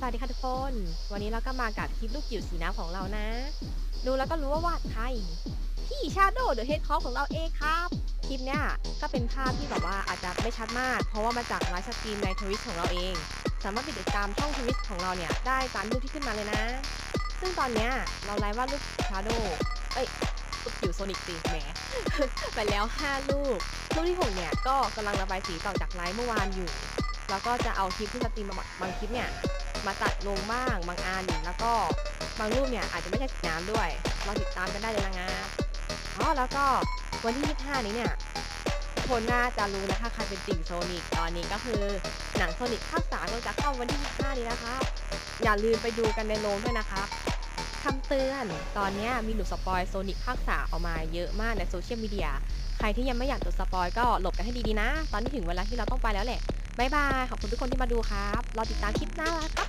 สวัสดีค่ะทุกคน วันนี้เราก็มากับคลิปลูกจิ๋วสีน้ำของเรานะ ดูแล้วก็รู้ว่าวาดใคร พี่ชาโดเดอะเฮดคอของเราเองครับ คลิปเนี้ยก็เป็นภาพที่แบบว่าอาจจะไม่ชัดมาก เพราะว่ามาจากไลฟ์สตรีมในทวิตของเราเอง สามารถไปติดตามช่องทวิตของเราเนี่ยได้ตามรูปที่ขึ้นมาเลยนะ ซึ่งตอนเนี้ยเราไลฟ์วาดรูปชาโดเอ้ยลูกจิ๋วโซนิกสิแหม ไปแล้ว5รูปรูปที่หกเนี่ยก็กำลังระบายสีต่อจากไลฟ์เมื่อวานอยู่ แล้วก็จะเอาคลิปที่สตรีมมาบางคลิปเนี่ย มาตัดลงบ้างบางอันแล้วก็บางรูปเนี่ยอาจจะไม่ใช่สีน้ำด้วยรอติดตามกันได้เลยนะงาอ๋อแล้วก็วันที่ 25 นี้เนี่ยคนน่าจะรู้นะถ้าใครเป็นติ่งโซนิกตอนนี้ก็คือหนังโซนิกภาคสามเราจะเข้าวันที่ 25 นี้นะครับอย่าลืมไปดูกันในโรงด้วยนะครับคำเตือนตอนนี้มีหลุดสปอยโซนิกภาคสามออกมาเยอะมากในโซเชียลมีเดียใครที่ยังไม่อยากโดนสปอยก็หลบกันให้ดีๆนะ ตอนนี้ถึงเวลาที่เราต้องไปแล้วแหละ บายบาย ขอบคุณทุกคนที่มาดูครับ รอติดตามคลิปหน้าครับ